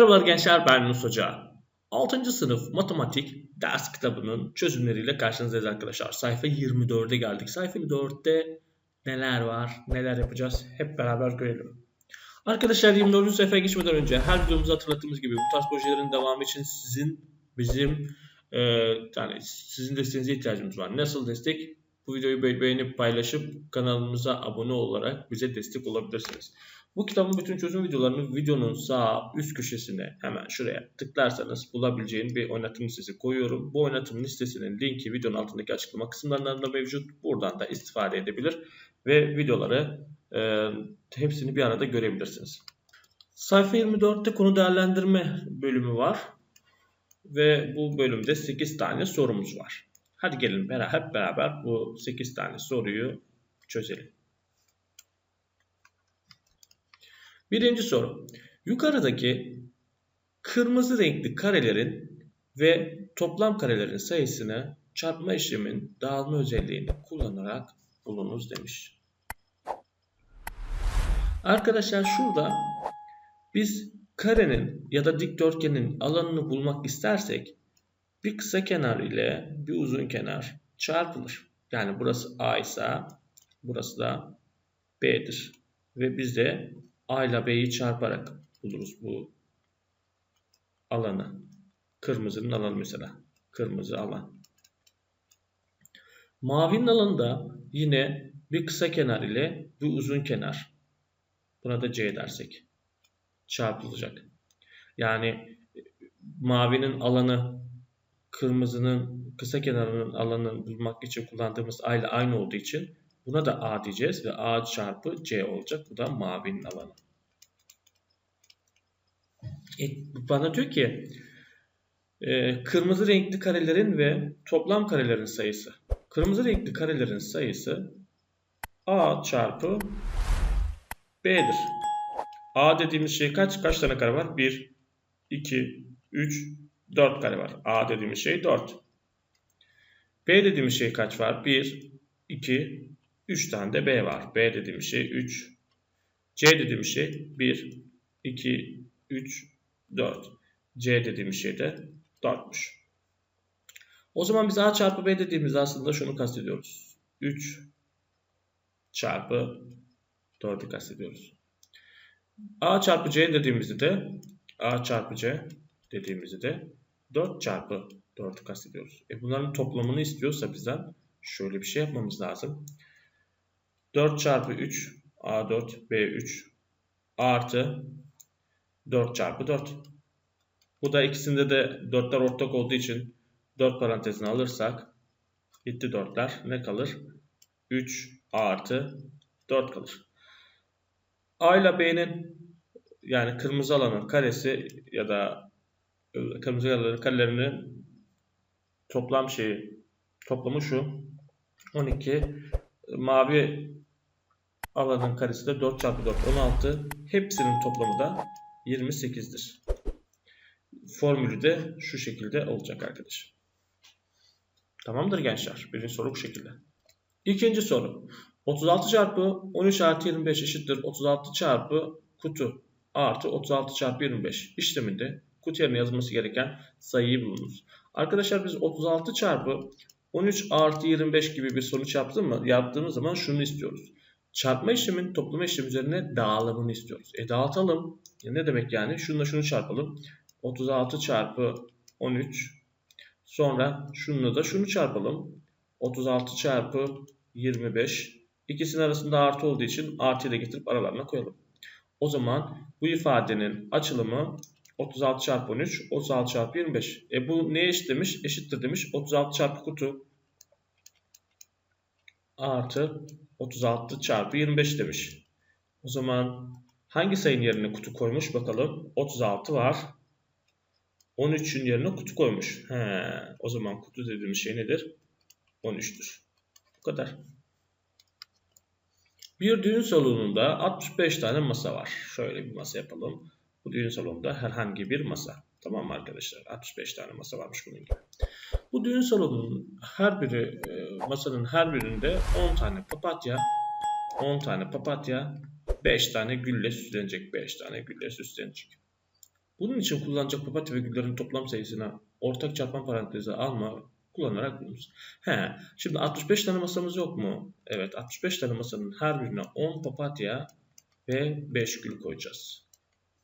Merhabalar gençler ben Yunus Hoca. 6. sınıf matematik ders kitabının çözümleriyle karşınızdayız arkadaşlar. Sayfa 24'e geldik. Sayfa 24'te neler var, neler yapacağız hep beraber görelim. Arkadaşlar 24. sayfaya geçmeden önce her videomuzda hatırlattığımız gibi bu tarz projelerin devamı için sizin, bizim, e, yani sizin desteğinize ihtiyacımız var. Nasıl destek? Bu videoyu beğenip paylaşıp kanalımıza abone olarak bize destek olabilirsiniz. Bu kitabın bütün çözüm videolarını videonun sağ üst köşesine hemen şuraya tıklarsanız bulabileceğin bir oynatım listesi koyuyorum. Bu oynatım listesinin linki videonun altındaki açıklama kısımlarında mevcut. Buradan da istifade edebilir ve videoları e, hepsini bir arada görebilirsiniz. Sayfa 24'te konu değerlendirme bölümü var. Ve bu bölümde 8 tane sorumuz var. Hadi gelin beraber, hep beraber bu 8 tane soruyu çözelim. Birinci soru. Yukarıdaki kırmızı renkli karelerin ve toplam karelerin sayısını çarpma işlemin dağılma özelliğini kullanarak bulunuz demiş. Arkadaşlar şurada biz karenin ya da dikdörtgenin alanını bulmak istersek bir kısa kenar ile bir uzun kenar çarpılır. Yani burası A ise burası da B'dir. Ve biz de A ile B'yi çarparak buluruz bu alanı. Kırmızının alanı mesela. Kırmızı alan. Mavinin alanında yine bir kısa kenar ile bir uzun kenar. Buna da C dersek. Çarpılacak. Yani mavinin alanı kırmızının kısa kenarının alanını bulmak için kullandığımız A ile aynı olduğu için buna da A diyeceğiz ve A çarpı C olacak. Bu da mavinin alanı. E, bana diyor ki e, kırmızı renkli karelerin ve toplam karelerin sayısı. Kırmızı renkli karelerin sayısı A çarpı B'dir. A dediğimiz şey kaç? Kaç tane kare var? 1, 2, 3, 4 kare var. A dediğimiz şey 4. B dediğimiz şey kaç var? 1, 2, 3 tane de B var. B dediğimiz şey 3. C dediğimiz şey 1, 2, 3, 4. C dediğimiz şey de 4'müş. O zaman biz A çarpı B dediğimiz aslında şunu kastediyoruz. 3 çarpı 4'ü kastediyoruz. A çarpı C dediğimizde de A çarpı C dediğimizde de 4 çarpı 4'ü kastediyoruz. E bunların toplamını istiyorsa bizden şöyle bir şey yapmamız lazım. 4 çarpı 3 A4 B3 artı 4 çarpı 4. Bu da ikisinde de 4'ler ortak olduğu için 4 parantezini alırsak gitti 4'ler ne kalır? 3 artı 4 kalır. A ile B'nin yani kırmızı alanın karesi ya da kırmızı alanın karelerinin toplam şeyi toplamı şu 12 mavi alanın karesi de 4 çarpı 4 16 hepsinin toplamı da 28'dir. Formülü de şu şekilde olacak arkadaşlar. Tamamdır gençler. Birinci soru bu şekilde. İkinci soru. 36 çarpı 13 artı 25 eşittir. 36 çarpı kutu artı 36 çarpı 25 işleminde kutu yerine yazılması gereken sayıyı bulunuz. Arkadaşlar biz 36 çarpı 13 artı 25 gibi bir sonuç yaptığımız, mı? yaptığımız zaman şunu istiyoruz. Çarpma işlemin toplama işlemi üzerine dağılımını istiyoruz. E dağıtalım. E ne demek yani? Şununla şunu çarpalım. 36 çarpı 13. Sonra şununla da şunu çarpalım. 36 çarpı 25. İkisinin arasında artı olduğu için artıyı da getirip aralarına koyalım. O zaman bu ifadenin açılımı 36 çarpı 13, 36 çarpı 25. E bu neye eşit demiş? Eşittir demiş. 36 çarpı kutu artı 36 çarpı 25 demiş. O zaman hangi sayının yerine kutu koymuş bakalım. 36 var. 13'ün yerine kutu koymuş. He, o zaman kutu dediğimiz şey nedir? 13'tür. Bu kadar. Bir düğün salonunda 65 tane masa var. Şöyle bir masa yapalım. Bu düğün salonunda herhangi bir masa. Tamam mı arkadaşlar? 65 tane masa varmış bunun gibi. Bu düğün salonunun her biri, e, masanın her birinde 10 tane papatya, 10 tane papatya, 5 tane gülle süslenecek, 5 tane gülle süslenecek. Bunun için kullanacak papatya virgüllerin toplam sayısına ortak çarpan parantezi alma kullanarak bulunuz. He, şimdi 65 tane masamız yok mu? Evet, 65 tane masanın her birine 10 papatya ve 5 gül koyacağız.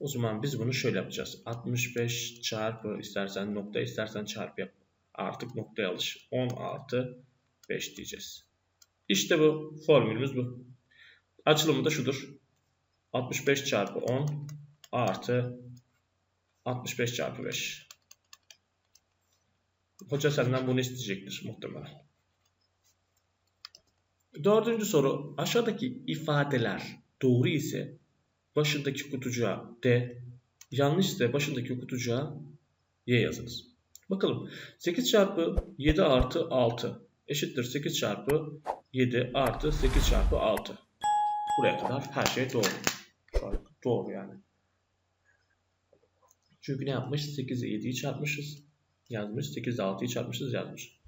O zaman biz bunu şöyle yapacağız. 65 çarpı istersen nokta istersen çarpı yap. Artık noktaya alış. 10 artı 5 diyeceğiz. İşte bu formülümüz bu. Açılımı da şudur. 65 çarpı 10 artı 65 çarpı 5. Hoca senden bunu isteyecektir muhtemelen. Dördüncü soru. Aşağıdaki ifadeler doğru ise başındaki kutucuğa D, yanlış ise başındaki kutucuğa Y yazınız. Bakalım. 8 çarpı 7 artı 6 eşittir 8 çarpı 7 artı 8 çarpı 6. Buraya kadar her şey doğru. Doğru yani. Çünkü ne yapmış? 8 ile 7'yi çarpmışız. Yazmış. 8 ile 6'yı çarpmışız yazmış.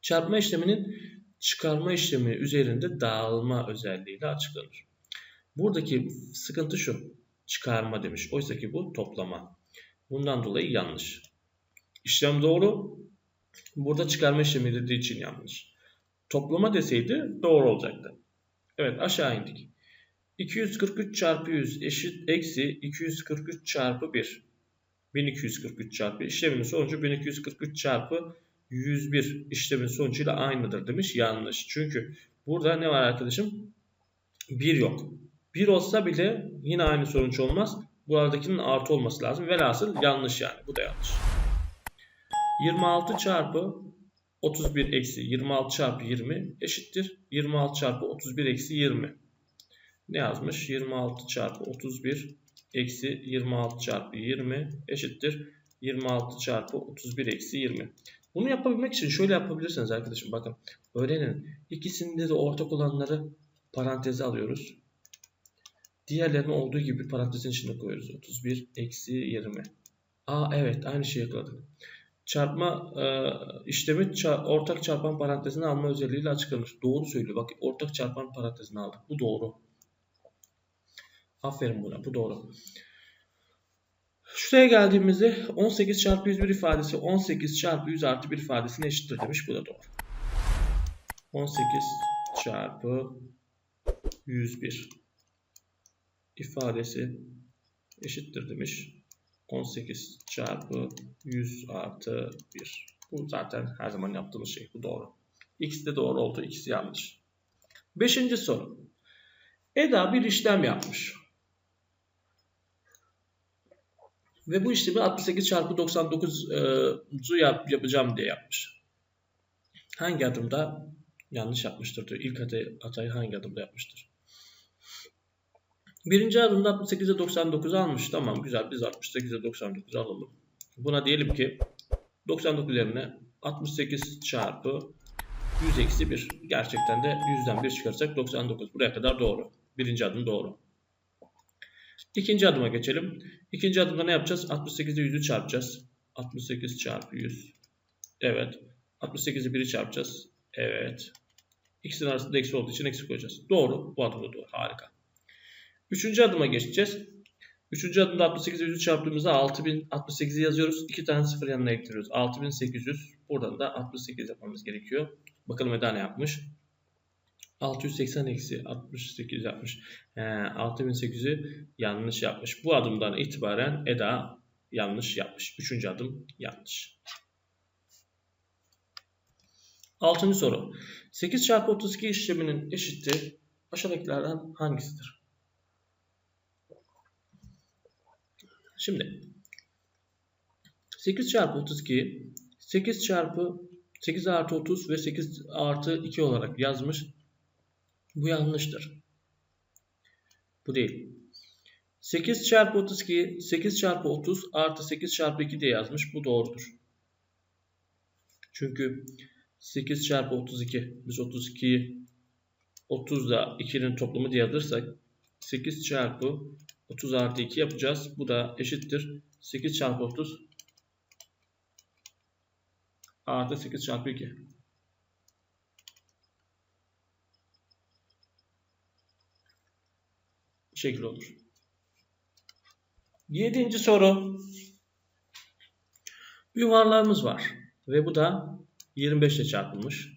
Çarpma işleminin çıkarma işlemi üzerinde dağılma özelliğiyle açıklanır. Buradaki sıkıntı şu. Çıkarma demiş. Oysa ki bu toplama. Bundan dolayı yanlış. İşlem doğru. Burada çıkarma işlemi dediği için yanlış. Toplama deseydi doğru olacaktı. Evet aşağı indik. 243 çarpı 100 eşit eksi 243 çarpı 1. 1243 çarpı işlemin sonucu 1243 çarpı 101 işlemin sonucuyla aynıdır demiş. Yanlış. Çünkü burada ne var arkadaşım? 1 yok. 1 olsa bile yine aynı sonuç olmaz. Bu aradakinin artı olması lazım. Velhasıl yanlış yani. Bu da yanlış. 26 çarpı 31 eksi 26 çarpı 20 eşittir. 26 çarpı 31 eksi 20. Ne yazmış? 26 çarpı 31 eksi 26 çarpı 20 eşittir. 26 çarpı 31 eksi 20. Bunu yapabilmek için şöyle yapabilirsiniz arkadaşım. Bakın öğrenin. İkisinde de ortak olanları paranteze alıyoruz. Diğerlerini olduğu gibi parantezin içinde koyuyoruz. 31 eksi 20. Aa evet aynı şeyi yakaladık. Çarpma e, işlemi ortak çarpan parantezine alma özelliğiyle açıklanır. Doğru söylüyor. Bak ortak çarpan parantezine aldık. Bu doğru. Aferin buna. Bu doğru. Şuraya geldiğimizde 18 çarpı 101 ifadesi 18 çarpı 100 artı 1 ifadesine eşittir demiş. Bu da doğru. 18 çarpı 101 ifadesi eşittir demiş. 18 çarpı 100 artı 1. Bu zaten her zaman yaptığımız şey. Bu doğru. X de doğru oldu. X yanlış. Beşinci soru. Eda bir işlem yapmış. Ve bu işlemi 68 çarpı 99'u yap, yapacağım diye yapmış. Hangi adımda yanlış yapmıştır diyor. İlk hatayı, hatayı hangi adımda yapmıştır? Birinci adımda 68'e 99 almış. Tamam güzel biz 68'e 99 alalım. Buna diyelim ki 99 yerine 68 çarpı 100 eksi 1. Gerçekten de 100'den 1 çıkarsak 99. Buraya kadar doğru. Birinci adım doğru. İkinci adıma geçelim. İkinci adımda ne yapacağız? 68'e 100'ü çarpacağız. 68 çarpı 100. Evet. 68'i 1'i çarpacağız. Evet. İkisinin arasında eksi olduğu için eksi koyacağız. Doğru. Bu adımda doğru. Harika. Üçüncü adıma geçeceğiz. Üçüncü adımda 68'e 100'ü çarptığımızda 6068'i yazıyoruz. İki tane sıfır yanına ekliyoruz. 6800. Buradan da 68 yapmamız gerekiyor. Bakalım Eda ne yapmış? 680 eksi 68 yapmış. He, 6800'ü yanlış yapmış. Bu adımdan itibaren Eda yanlış yapmış. Üçüncü adım yanlış. Altıncı soru. 8 çarpı 32 işleminin eşittir aşağıdakilerden hangisidir? Şimdi 8 çarpı 32 8 çarpı 8 artı 30 ve 8 artı 2 olarak yazmış. Bu yanlıştır. Bu değil. 8 çarpı 32 8 çarpı 30 artı 8 çarpı 2 diye yazmış. Bu doğrudur. Çünkü 8 çarpı 32 biz 32'yi 30 da 2'nin toplamı diye alırsak 8 çarpı 30 artı 2 yapacağız. Bu da eşittir. 8 çarpı 30 artı 8 çarpı 2. Bu şekil olur. Yedinci soru. Bir var. Ve bu da 25 ile çarpılmış.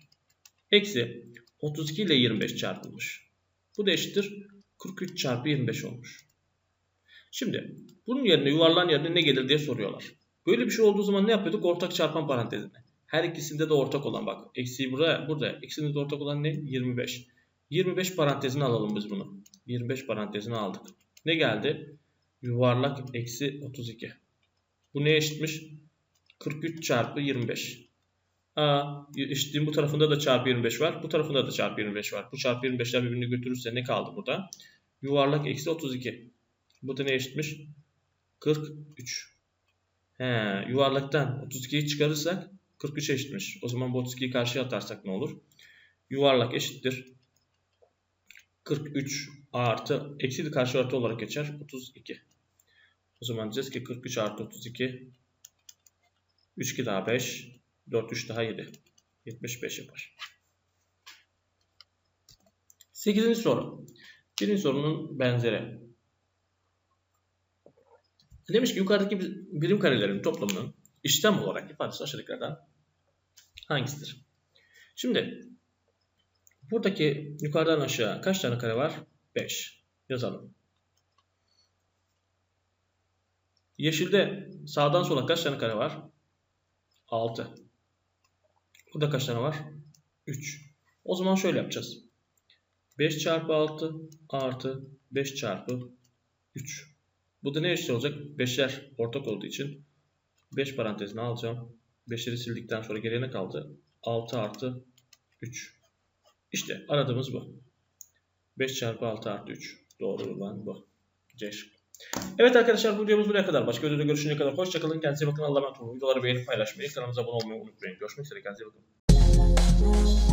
Eksi 32 ile 25 çarpılmış. Bu da eşittir 43 çarpı 25 olmuş. Şimdi bunun yerine yuvarlağın yerine ne gelir diye soruyorlar. Böyle bir şey olduğu zaman ne yapıyorduk? Ortak çarpan parantezine. Her ikisinde de ortak olan bak. Eksiği burada, burada. İkisinde de ortak olan ne? 25. 25 parantezine alalım biz bunu. 25 parantezine aldık. Ne geldi? Yuvarlak eksi 32. Bu neye eşitmiş? 43 çarpı 25. Aa, eşitliğin bu tarafında da çarpı 25 var. Bu tarafında da çarpı 25 var. Bu çarpı 25'ler birbirini götürürse ne kaldı burada? Yuvarlak eksi 32. Bu da ne eşitmiş? 43. He, yuvarlaktan 32'yi çıkarırsak 43 eşitmiş. O zaman bu 32'yi karşıya atarsak ne olur? Yuvarlak eşittir. 43 artı eksi karşı artı olarak geçer. 32. O zaman diyeceğiz ki 43 artı 32 3 2 daha 5 4 3 daha 7 75 yapar. 8. soru. Birinci sorunun benzeri. Demiş ki yukarıdaki birim karelerin toplamının işlem olarak ifadesi aşağıdakilerden hangisidir? Şimdi buradaki yukarıdan aşağı kaç tane kare var? 5. Yazalım. Yeşilde sağdan sola kaç tane kare var? 6. Burada kaç tane var? 3. O zaman şöyle yapacağız. 5 çarpı 6 artı 5 çarpı 3. Bu da ne eşit olacak? 5'ler ortak olduğu için 5 parantezine alacağım. 5'leri sildikten sonra geriye ne kaldı? 6 artı 3. İşte aradığımız bu. 5 çarpı 6 artı 3. Doğru olan bu. C. Evet arkadaşlar bu videomuz buraya kadar. Başka videoda görüşünceye kadar hoşçakalın. Kendinize bakın. Allah'a emanet olun. Videoları beğenip paylaşmayı, kanalımıza abone olmayı unutmayın. Görüşmek üzere. Kendinize bakın.